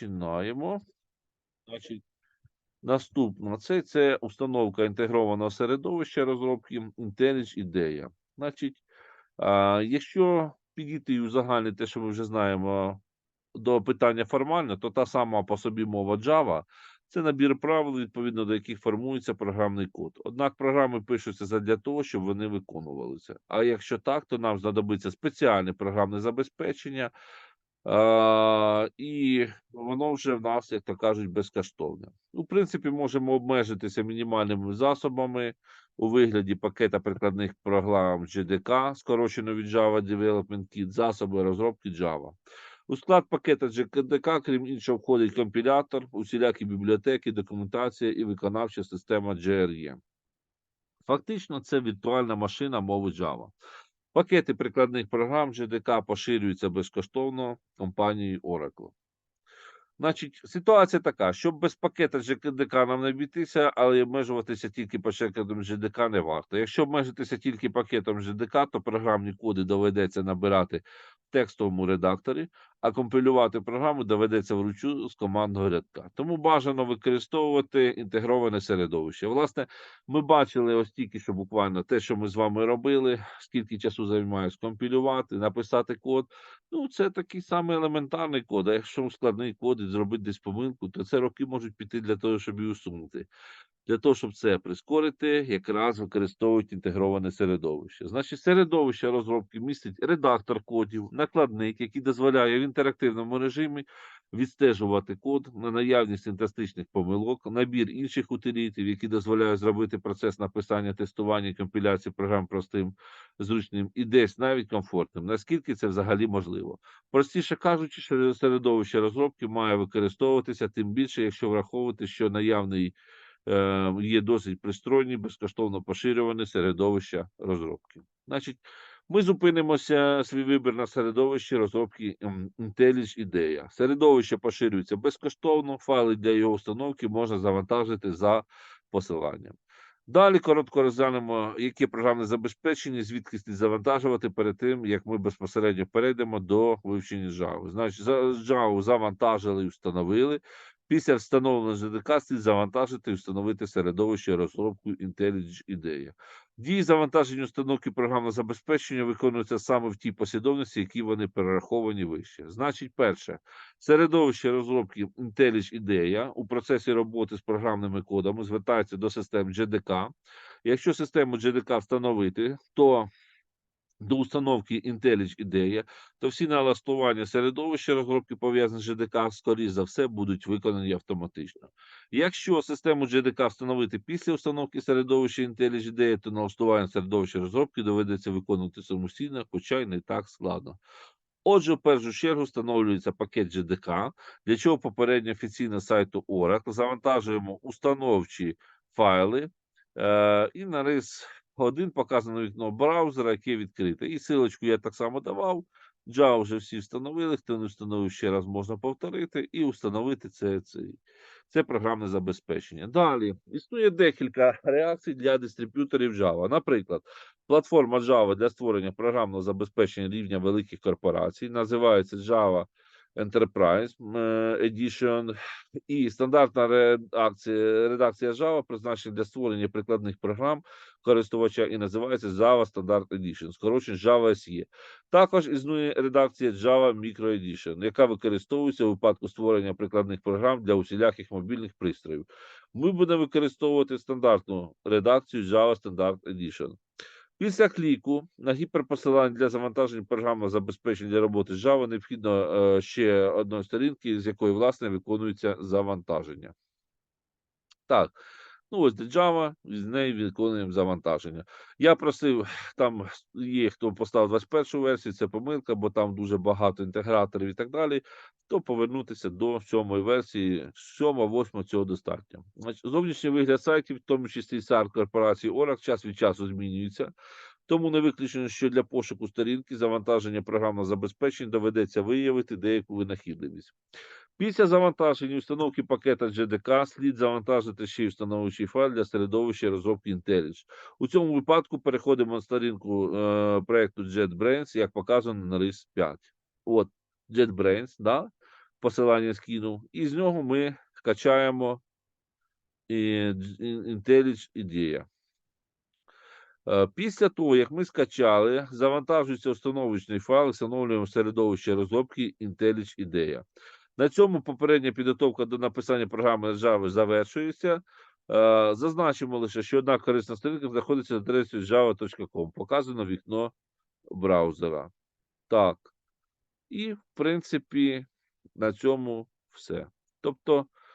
Починаємо. Значить, наступно це, це установка інтегрованого середовища розробки IntelliJ ідея. Значить, а, якщо підійти і узагальнити те, що ми вже знаємо до питання формально, то та сама по собі мова Java це набір правил, відповідно до яких формується програмний код. Однак програми пишуться задля того, щоб вони виконувалися. А якщо так, то нам знадобиться спеціальне програмне забезпечення, і воно вже в нас, як то кажуть, безкоштовне. Ну, в принципі, можемо обмежитися мінімальними засобами у вигляді пакета прикладних програм JDK, скорочено від Java Development Kit, засоби розробки Java. У склад пакета JDK, крім іншого, входить компілятор, усілякі бібліотеки, документація і виконавча система JRE. Фактично, це віртуальна машина мови Java. Пакети прикладних програм ЖДК поширюються безкоштовно компанією Oracle. Значить, ситуація така, щоб без пакета JDK нам не обійтися, але обмежуватися тільки пакетом JDK не варто. Якщо обмежитися тільки пакетом JDK, то програмні коди доведеться набирати в текстовому редакторі, а компілювати програму доведеться вручну з командного рядка. Тому бажано використовувати інтегроване середовище. Власне, ми бачили ось тільки що буквально те, що ми з вами робили, скільки часу займає скомпілювати, написати код. Ну, це такий самий елементарний код. А якщо складний код зробити десь помилку, то це роки можуть піти для того, щоб її усунути. Для того, щоб це прискорити, якраз використовують інтегроване середовище. Значить, середовище розробки містить редактор кодів, накладник, який дозволяє в інтерактивному режимі відстежувати код на наявність синтаксичних помилок, набір інших утилітів, які дозволяють зробити процес написання, тестування і компіляції програм простим, зручним і десь навіть комфортним. Наскільки це взагалі можливо? Простіше кажучи, що середовище розробки має використовуватися тим більше, якщо враховувати, що наявний е, є досить пристройні, безкоштовно поширюване середовища розробки. Значить, ми зупинимося свій вибір на середовищі розробки ем, IntelliJ ідея. Середовище поширюється безкоштовно, файли для його установки можна завантажити за посиланням. Далі коротко розглянемо, яке програмне забезпечення, звідки слід завантажувати перед тим, як ми безпосередньо перейдемо до вивчення Java. Значить, Java завантажили і встановили. Після встановлення JDK слід завантажити і встановити середовище розробку IntelliJ ідея. Дії завантаження установки програмного забезпечення виконуються саме в тій послідовності, які вони перераховані вище. Значить, перше, середовище розробки IntelliJ ідея у процесі роботи з програмними кодами звертається до систем JDK. Якщо систему JDK встановити, то до установки IntelliJ ідея, то всі налаштування середовища розробки пов'язані з JDK, скоріш за все, будуть виконані автоматично. Якщо систему JDK встановити після установки середовища IntelliJ ідея, то налаштування середовища розробки доведеться виконувати самостійно, хоча й не так складно. Отже, в першу чергу встановлюється пакет JDK, для чого попередньо офіційно сайту Oracle завантажуємо установчі файли е, і на рис один показано вікно браузера, яке відкрите. І силочку я так само давав. Java вже всі встановили. Хто не встановив ще раз можна повторити і встановити це, це, це програмне забезпечення. Далі існує декілька реакцій для дистриб'юторів Java. Наприклад, платформа Java для створення програмного забезпечення рівня великих корпорацій називається Java Enterprise е, Edition і стандартна редакція, редакція Java призначена для створення прикладних програм користувача і називається Java Standard Edition, скорочено Java SE. Також існує редакція Java Micro Edition, яка використовується у випадку створення прикладних програм для усіляких мобільних пристроїв. Ми будемо використовувати стандартну редакцію Java Standard Edition. Після кліку на гіперпосилання для завантаження програмного забезпечення для роботи з Java необхідно е, ще одної сторінки, з якої власне виконується завантаження. Так, ну ось Java, з неї виконуємо завантаження. Я просив, там є хто поставив 21 версію, це помилка, бо там дуже багато інтеграторів і так далі. То повернутися до сьомої версії, сьома, восьма цього достатньо. Зовнішній вигляд сайтів, в тому числі сайт корпорації Oracle, час від часу змінюється. Тому не виключено, що для пошуку сторінки завантаження програмного забезпечення доведеться виявити деяку винахідливість. Після завантаження і установки пакета JDK слід завантажити ще й установчий файл для середовища розробки IntelliJ. У цьому випадку переходимо на сторінку е, проекту JetBrains, як показано на RIS 5. От JetBrains, да? посилання скинув, і з нього ми качаємо і- IntelliJ IDEA. Е, Після того, як ми скачали, завантажується установочний файл, встановлюємо середовище розробки IntelliJ IDEA. На цьому попередня підготовка до написання програми Java завершується. Е, Зазначимо лише, що одна корисна сторінка знаходиться на адресі java.com. Показано вікно браузера. Так. І, в принципі, на цьому все. Тобто,